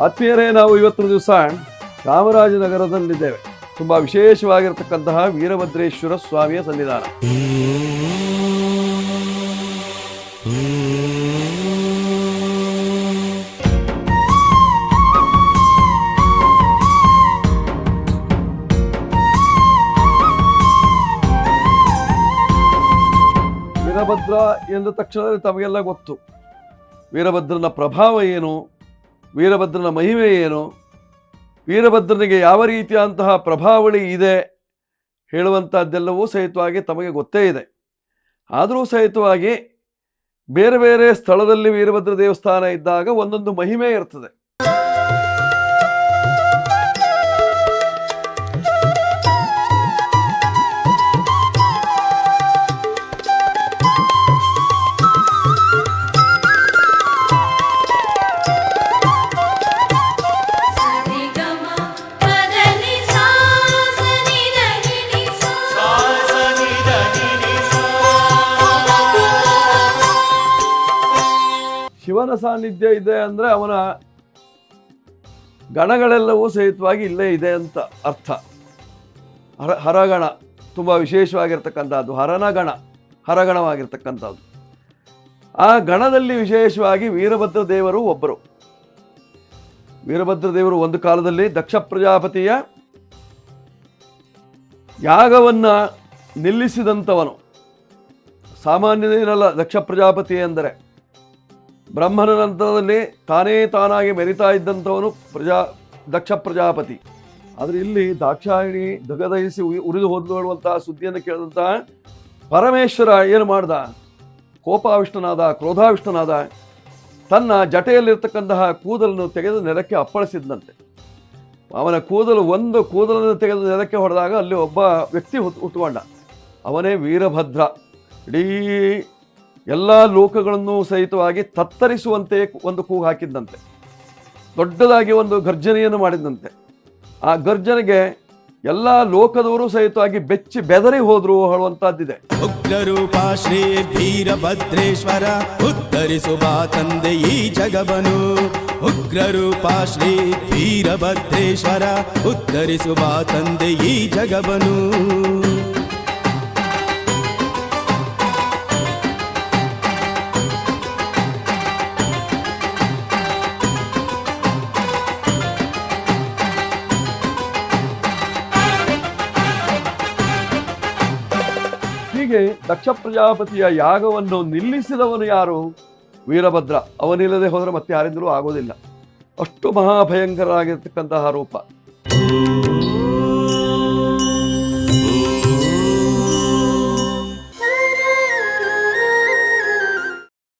ಆತ್ಮೀಯರೇ, ನಾವು ಇವತ್ತಿನ ದಿವಸ ಚಾಮರಾಜನಗರದಲ್ಲಿದ್ದೇವೆ. ತುಂಬ ವಿಶೇಷವಾಗಿರತಕ್ಕಂತಹ ವೀರಭದ್ರೇಶ್ವರ ಸ್ವಾಮಿಯ ಸನ್ನಿಧಾನ. ವೀರಭದ್ರ ಎಂದ ತಕ್ಷಣ ತಮಗೆಲ್ಲ ಗೊತ್ತು. ವೀರಭದ್ರನ ಪ್ರಭಾವ ಏನು? ವೀರಭದ್ರನ ಮಹಿಮೆ ಏನು? ವೀರಭದ್ರನಿಗೆ ಯಾವ ರೀತಿಯಾದಂತಹ ಪ್ರಭಾವಳಿ ಇದೆ? ಹೇಳುವಂಥದ್ದೆಲ್ಲವೂ ಸಹಿತವಾಗಿ ತಮಗೆ ಗೊತ್ತೇ ಇದೆ. ಆದರೂ ಸಹಿತವಾಗಿ ಬೇರೆ ಬೇರೆ ಸ್ಥಳದಲ್ಲಿ ವೀರಭದ್ರ ದೇವಸ್ಥಾನ ಇದ್ದಾಗ ಒಂದೊಂದು ಮಹಿಮೆ ಇರ್ತದೆ. ಶಿವನ ಸಾನ್ನಿಧ್ಯ ಇದೆ ಅಂದರೆ ಅವನ ಗಣಗಳೆಲ್ಲವೂ ಸಹಿತವಾಗಿ ಇಲ್ಲೇ ಇದೆ ಅಂತ ಅರ್ಥ. ಹರ, ಹರಗಣ ತುಂಬ ವಿಶೇಷವಾಗಿರ್ತಕ್ಕಂಥದ್ದು. ಹರನ ಗಣ, ಹರಗಣವಾಗಿರ್ತಕ್ಕಂಥದ್ದು. ಆ ಗಣದಲ್ಲಿ ವಿಶೇಷವಾಗಿ ವೀರಭದ್ರ ದೇವರು ಒಬ್ಬರು. ವೀರಭದ್ರ ದೇವರು ಒಂದು ಕಾಲದಲ್ಲಿ ದಕ್ಷ ಪ್ರಜಾಪತಿಯ ಯಾಗವನ್ನು ನಿಲ್ಲಿಸಿದಂಥವನು. ಸಾಮಾನ್ಯನೇನಲ್ಲ ದಕ್ಷ ಪ್ರಜಾಪತಿ ಎಂದರೆ ಬ್ರಹ್ಮನ ನಂತರದಲ್ಲಿ ತಾನೇ ತಾನಾಗಿ ಮೆರಿತಾ ಇದ್ದಂಥವನು ಪ್ರಜಾ, ದಕ್ಷ ಪ್ರಜಾಪತಿ. ಆದರೆ ಇಲ್ಲಿ ದಾಕ್ಷಾಯಿಣಿ ದಗದಹಿಸಿ ಉರಿದು ಹೋದ್ಲು ಹೇಳುವಂತಹ ಸುದ್ದಿಯನ್ನು ಕೇಳಿದಂತಹ ಪರಮೇಶ್ವರ ಏನು ಮಾಡ್ದ? ಕೋಪಾವಿಷ್ಟನಾದ, ಕ್ರೋಧಾವಿಷ್ಟನಾದ ತನ್ನ ಜಟೆಯಲ್ಲಿರ್ತಕ್ಕಂತಹ ಕೂದಲನ್ನು ತೆಗೆದು ನೆಲಕ್ಕೆ ಅಪ್ಪಳಿಸಿದಂತೆ ಅವನ ಕೂದಲು ಒಂದು ಕೂದಲನ್ನು ತೆಗೆದು ನೆಲಕ್ಕೆ ಹೊಡೆದಾಗ ಅಲ್ಲಿ ಒಬ್ಬ ವ್ಯಕ್ತಿ ಹುತ್ ಅವನೇ ವೀರಭದ್ರ. ಇಡೀ ಎಲ್ಲ ಲೋಕಗಳನ್ನು ಸಹಿತವಾಗಿ ತತ್ತರಿಸುವಂತೆ ಒಂದು ಕೂಗು ಹಾಕಿದ್ದಂತೆ. ದೊಡ್ಡದಾಗಿ ಒಂದು ಗರ್ಜನೆಯನ್ನು ಮಾಡಿದಂತೆ ಆ ಗರ್ಜನೆಗೆ ಎಲ್ಲ ಲೋಕದವರು ಸಹಿತವಾಗಿ ಬೆಚ್ಚಿ ಬೆದರಿ ಹೋದ್ರು ಹೇಳುವಂತಹದ್ದಿದೆ ಉಗ್ರರೂಪ ಶ್ರೀ ವೀರಭದ್ರೇಶ್ವರ, ಉತ್ತರಿಸುವ ತಂದೆ ಈ ಜಗವನು. ಉಗ್ರರೂಪ ಶ್ರೀ ವೀರಭದ್ರೇಶ್ವರ, ಉತ್ತರಿಸುವ ತಂದೆ ಈ ಜಗವನು. ಹೀಗೆ ದಕ್ಷ ಪ್ರಜಾಪತಿಯ ಯಾಗವನ್ನು ನಿಲ್ಲಿಸಿದವನು ಯಾರು? ವೀರಭದ್ರ. ಅವನಿಲ್ಲದೆ ಹೋದರೆ ಮತ್ತೆ ಯಾರಿಂದಲೂ ಆಗೋದಿಲ್ಲ. ಅಷ್ಟು ಮಹಾಭಯಂಕರಾಗಿರ್ತಕ್ಕಂತಹ ರೂಪ.